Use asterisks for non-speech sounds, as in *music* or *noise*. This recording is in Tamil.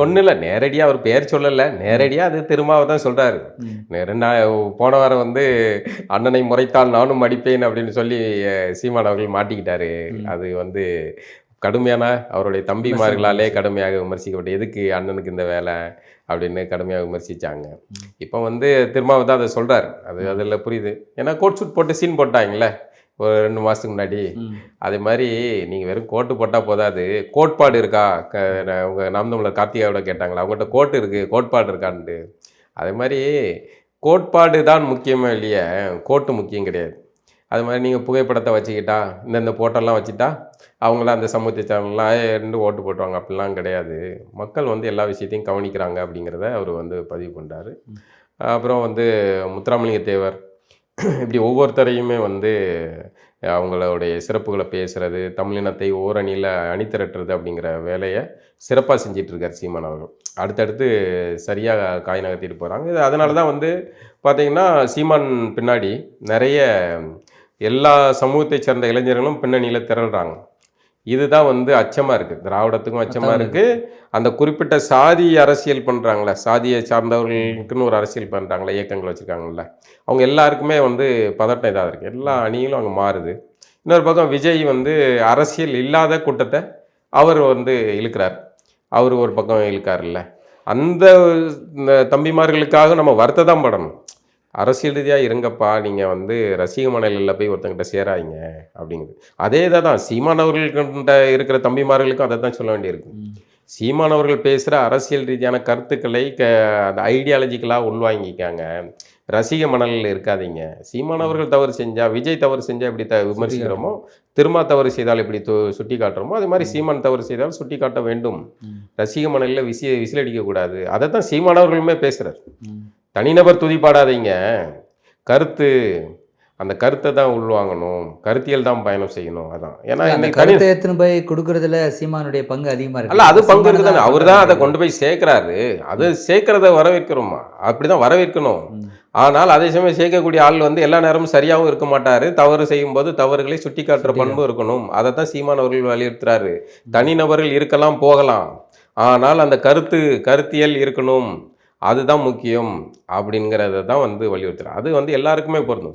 ஒன்றும் இல்லை நேரடியாக அவர் பேர் சொல்லலை. நேரடியாக அது திருமாவை தான் சொல்கிறாரு ரெண்டா போன வாரம் வந்து அண்ணனை முறைத்தால் நானும் அடிப்பேன் அப்படின்னு சொல்லி சீமான் அவர்கள் மாட்டிக்கிட்டாரு. அது வந்து கடுமையான அவருடைய தம்பிமார்களாலே கடுமையாக விமர்சிக்கப்பட்டு எதுக்கு அண்ணனுக்கு இந்த வேலை? அப்படின்னு கடுமையாக விமர்சிச்சாங்க. இப்போ வந்து திருமாவை தான் அதை சொல்கிறார் அது அதில் புரியுது. ஏன்னா கோட் சூட் போட்டு சீன் போட்டாங்களே ஒரு ரெண்டு மாதத்துக்கு முன்னாடி. அதே மாதிரி நீங்கள் வெறும் கோட்டு போட்டால் போதாது. கோட்பாடு இருக்கா? க உங்கள் நாம் தமிழர் கார்த்திகாவோட கேட்டாங்களா? அவங்ககிட்ட கோட்டு இருக்குது கோட்பாடு இருக்கான்ட்டு. அதே மாதிரி கோட்பாடு தான் முக்கியமே இல்லையே கோட்டு முக்கியம் கிடையாது. அது மாதிரி நீங்கள் புகைப்படத்தை வச்சுக்கிட்டா இந்தந்த போட்டோலாம் வச்சுட்டா அவங்களாம் அந்த சமூகத்தை சேனல்லாம் ரெண்டு ஓட்டு போட்டுருவாங்க. அப்படிலாம் கிடையாது. மக்கள் வந்து எல்லா விஷயத்தையும் கவனிக்கிறாங்க அப்படிங்கிறத அவர் வந்து பதிவு பண்ணுறாரு அப்புறம் வந்து முத்துராமலிங்க தேவர் *clears throat* இப்படி ஒவ்வொருத்தரையுமே வந்து அவங்களுடைய சிறப்புகளை பேசுகிறது தமிழினத்தை ஓரணியில் அணிதிரட்டுறது அப்படிங்கிற வேலையை சிறப்பாக செஞ்சிட்ருக்கார் சீமான் அவர்கள். அடுத்தடுத்து சரியாக காய் நகர்த்திட்டு போகிறாங்க இது அதனால தான் வந்து பார்த்திங்கன்னா சீமான் பின்னாடி நிறைய எல்லா சமூகத்தை சேர்ந்த இளைஞர்களும் பின்னணியில் திரள்றாங்க. இதுதான் வந்து அச்சமாக இருக்குது திராவிடத்துக்கும் அச்சமாக இருக்குது அந்த குறிப்பிட்ட சாதி அரசியல் பண்ணுறாங்களே சாதியை சார்ந்தவர்களுக்குன்னு ஒரு அரசியல் பண்ணுறாங்களே இயக்கங்கள் வச்சுருக்காங்கல்ல. அவங்க எல்லாருக்குமே வந்து பதட்டம் இதாக இருக்குது எல்லா அணிகளும் அங்கே மாறுது. இன்னொரு பக்கம் விஜய் வந்து அரசியல் இல்லாத கூட்டத்தை அவர் வந்து இழுக்கிறார். அவர் ஒரு பக்கம் இழுக்காருல்ல. அந்த தம்பிமார்களுக்காக நம்ம வருத்த தான் படணும். அரசியல் ரீதியாக இருங்கப்பா நீங்கள் வந்து ரசிக மணலில் போய் ஒருத்தங்கிட்ட சேராதீங்க அப்படிங்குது. அதே இதை தான் சீமான் அவர்கள்கிட்ட இருக்கிற தம்பிமார்களுக்கும் அதை தான் சொல்ல வேண்டியிருக்கு. சீமான் அவர்கள் பேசுகிற அரசியல் ரீதியான கருத்துக்களை க அந்த ஐடியாலஜிக்கலாக உள்வாங்கிக்காங்க. ரசிக மணலில் இருக்காதீங்க. சீமான் அவர்கள் தவறு செஞ்சால் விஜய் தவறு செஞ்சால் எப்படி த விமர்சிக்கிறோமோ திருமா தவறு செய்தால் எப்படி து சுட்டி காட்டுறோமோ அது மாதிரி சீமான் தவறு செய்தால் சுட்டி காட்ட வேண்டும் ரசிக மணலில் விசி விசிலடிக்கக்கூடாது அதை தான் சீமான் அவர்களுமே பேசுகிறார் தனிநபர் துதிப்பாடாதீங்க. கருத்து அந்த கருத்தை தான் உள்வாங்கணும். கருத்தியல் தான் பயணம் செய்யணும் அதான். ஏன்னா தனி கருத்தை எடுத்துன்னு போய் கொடுக்கறதுல சீமானுடைய பங்கு அதிகமா இருக்கு. அல்ல அது பங்கு இருக்குதானே? தான் அவர் தான் அதை கொண்டு போய் சேர்க்கிறாரு. அது சேர்க்கறத வரவேற்கிறோமா? அப்படிதான் வரவேற்கணும். ம். ஆனால் அதே சமயம் சேர்க்கக்கூடிய ஆள் வந்து எல்லா நேரமும் சரியாகவும் இருக்க மாட்டாரு. தவறு செய்யும்போது தவறுகளை சுட்டி காட்டுற பண்பு இருக்கணும். அதை தான் சீமான் அவர்கள் வலியுறுத்துறாரு. தனிநபர்கள் இருக்கலாம் போகலாம். ஆனால் அந்த கருத்து கருத்தியல் இருக்கணும். அதுதான் முக்கியம் அப்படிங்கிறத தான் வந்து வலியுறுத்துகிறேன் அது வந்து எல்லாருக்குமே பொருந்தும்.